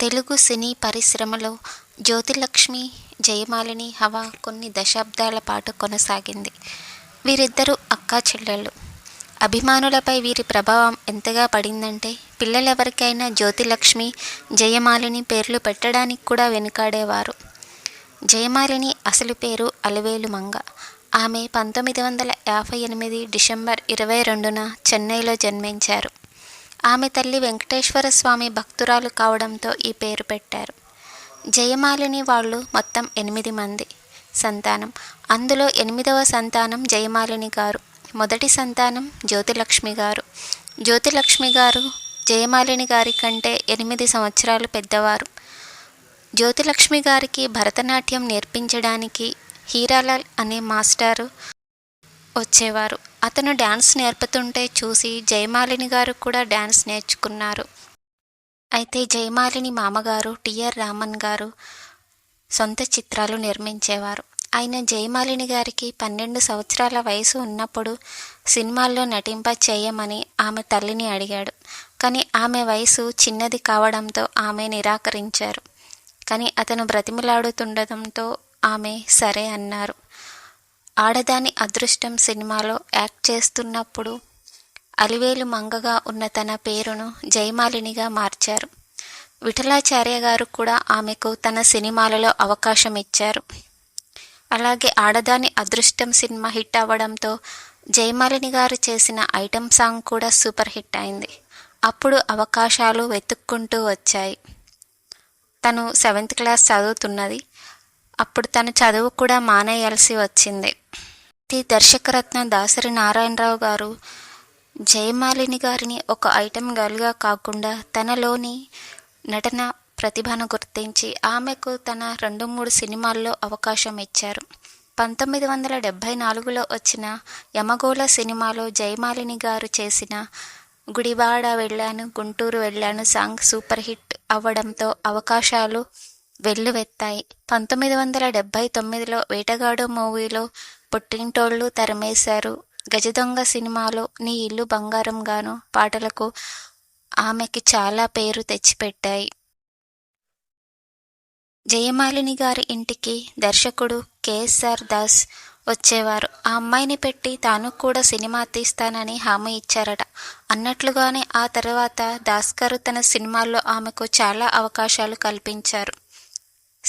తెలుగు సినీ పరిశ్రమలో జ్యోతిలక్ష్మి జయమాలిని హవా కొన్ని దశాబ్దాల పాటు కొనసాగింది. వీరిద్దరూ అక్కా చెల్లెళ్ళు. అభిమానులపై వీరి ప్రభావం ఎంతగా పడిందంటే పిల్లలెవరికైనా జ్యోతిలక్ష్మి జయమాలిని పేర్లు పెట్టడానికి కూడా వెనుకాడేవారు. జయమాలిని అసలు పేరు అలివేలు మంగ. ఆమె పంతొమ్మిది వందల యాభై ఎనిమిది డిసెంబర్ ఇరవై రెండున చెన్నైలో జన్మించారు. ఆమె తల్లి వెంకటేశ్వర స్వామి భక్తురాలు కావడంతో ఈ పేరు పెట్టారు. జయమాలిని వాళ్ళు మొత్తం ఎనిమిది మంది. సంతానం. అందులో ఎనిమిదవ సంతానం జయమాలిని గారు. మొదటి సంతానం జ్యోతిలక్ష్మి గారు. జ్యోతిలక్ష్మి గారు జయమాలిని గారి కంటే ఎనిమిది సంవత్సరాలు పెద్దవారు. జ్యోతిలక్ష్మి గారికి భరతనాట్యం నేర్పించడానికి హీరాలాల్ అనే మాస్టారు వచ్చేవారు. అతను డ్యాన్స్ నేర్పుతుంటే చూసి జయమాలిని గారు కూడా డ్యాన్స్ నేర్చుకున్నారు. అయితే జయమాలిని మామగారు టిఆర్ రామన్ గారు సొంత చిత్రాలు నిర్మించేవారు. ఆయన జయమాలిని గారికి పన్నెండు సంవత్సరాల వయసు ఉన్నప్పుడు సినిమాల్లో నటింప చేయమని ఆమె తల్లిని అడిగాడు. కానీ ఆమె వయసు చిన్నది కావడంతో ఆమె నిరాకరించారు. కానీ అతను బ్రతిమలాడుతుండటంతో ఆమె సరే అన్నారు. ఆడదాని అదృష్టం సినిమాలో యాక్ట్ చేస్తున్నప్పుడు అలివేలు మంగగా ఉన్న తన పేరును జయమాలినిగా మార్చారు. విఠలాచార్య గారు కూడా ఆమెకు తన సినిమాలలో అవకాశం ఇచ్చారు. అలాగే ఆడదాని అదృష్టం సినిమా హిట్ అవ్వడంతో జయమాలిని గారు చేసిన ఐటెం సాంగ్ కూడా సూపర్ హిట్ అయింది. అప్పుడు అవకాశాలు వెతుక్కుంటూ వచ్చాయి. తను సెవెంత్ క్లాస్ చదువుతున్నది. అప్పుడు తన చదువు కూడా మానేయాల్సి వచ్చింది. ది దర్శకరత్న దాసరి నారాయణరావు గారు జయమాలిని గారిని ఒక ఐటెం గర్ల్గా కాకుండా తనలోని నటన ప్రతిభను గుర్తించి ఆమెకు తన రెండు మూడు సినిమాల్లో అవకాశం ఇచ్చారు. పంతొమ్మిది వందల డెబ్భై నాలుగులో వచ్చిన యమగోళ సినిమాలో జయమాలిని గారు చేసిన గుడివాడ వెళ్ళాను గుంటూరు వెళ్ళాను సాంగ్ సూపర్ హిట్ అవ్వడంతో అవకాశాలు వెల్లువెత్తాయి పంతొమ్మిది వందల డెబ్భై తొమ్మిదిలో వేటగాడు మూవీలో పుట్టింటోళ్ళు తరమేశారు. గజదొంగ సినిమాలో నీ ఇల్లు బంగారం గాను పాటలకు ఆమెకి చాలా పేరు తెచ్చిపెట్టాయి. జయమాలిని గారి ఇంటికి దర్శకుడు కేఎస్ఆర్ దాస్ వచ్చేవారు. ఆ అమ్మాయిని పెట్టి తాను కూడా సినిమా తీస్తానని హామీ ఇచ్చారట. అన్నట్లుగానే ఆ తర్వాత దాస్కరు తన సినిమాల్లో ఆమెకు చాలా అవకాశాలు కల్పించారు.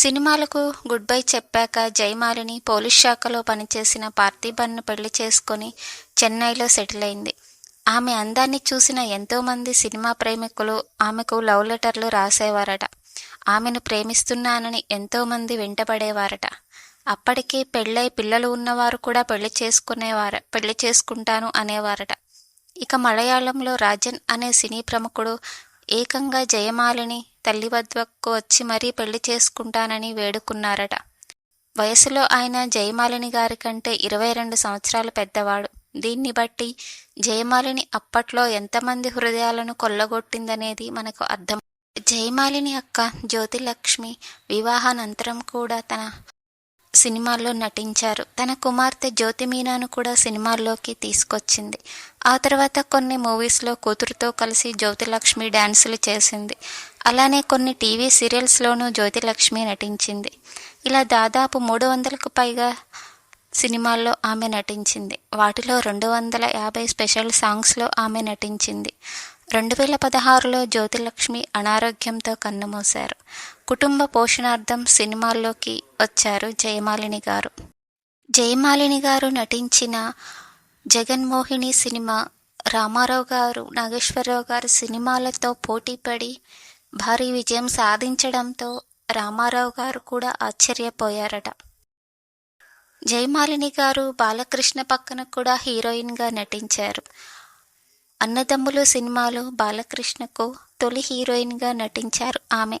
సినిమాలకు గుడ్ బై చెప్పాక జయమాలిని పోలీస్ శాఖలో పనిచేసిన పార్థిబన్ను పెళ్ళి చేసుకొని చెన్నైలో సెటిల్ అయింది. ఆమె అందాన్ని చూసిన ఎంతోమంది సినిమా ప్రేమికులు ఆమెకు లవ్ లెటర్లు రాసేవారట. ఆమెను ప్రేమిస్తున్నానని ఎంతోమంది వెంటపడేవారట. అప్పటికే పెళ్ళై పిల్లలు ఉన్నవారు కూడా పెళ్ళి చేసుకునేవార పెళ్ళి చేసుకుంటాను అనేవారట. ఇక మలయాళంలో రాజన్ అనే సినీ ప్రముఖుడు ఏకంగా జయమాలిని తల్లి వద్దకు వచ్చి మరీ పెళ్ళి చేసుకుంటానని వేడుకున్నారట. వయసులో ఆయన జయమాలిని గారి కంటే ఇరవై రెండు సంవత్సరాలు పెద్దవాడు. దీన్ని బట్టి జయమాలిని అప్పట్లో ఎంతమంది హృదయాలను కొల్లగొట్టిందనేది మనకు అర్థం. జయమాలిని అక్క జ్యోతిలక్ష్మి వివాహానంతరం కూడా తన సినిమాల్లో నటించారు. తన కుమార్తె జ్యోతి మీనాను కూడా సినిమాల్లోకి తీసుకొచ్చింది. ఆ తర్వాత కొన్ని మూవీస్లో కూతురుతో కలిసి జ్యోతిలక్ష్మి డ్యాన్సులు చేసింది. అలానే కొన్ని టీవీ సీరియల్స్లోనూ జ్యోతిలక్ష్మి నటించింది. ఇలా దాదాపు మూడు వందలకు పైగా సినిమాల్లో ఆమె నటించింది. వాటిలో రెండు వందల యాభై స్పెషల్ సాంగ్స్లో ఆమె నటించింది. రెండు వేల పదహారులో జ్యోతిలక్ష్మి అనారోగ్యంతో కన్నుమూశారు. కుటుంబ పోషణార్థం సినిమాల్లోకి వచ్చారు జయమాలిని గారు. జయమాలిని గారు నటించిన జగన్మోహిని సినిమా రామారావు గారు నాగేశ్వరరావు గారు సినిమాలతో పోటీపడి భారీ విజయం సాధించడంతో రామారావు గారు కూడా ఆశ్చర్యపోయారట. జయమాలిని గారు బాలకృష్ణ పక్కన కూడా హీరోయిన్గా నటించారు. అన్నదమ్ములు సినిమాలో బాలకృష్ణకు తొలి హీరోయిన్గా నటించారు ఆమె.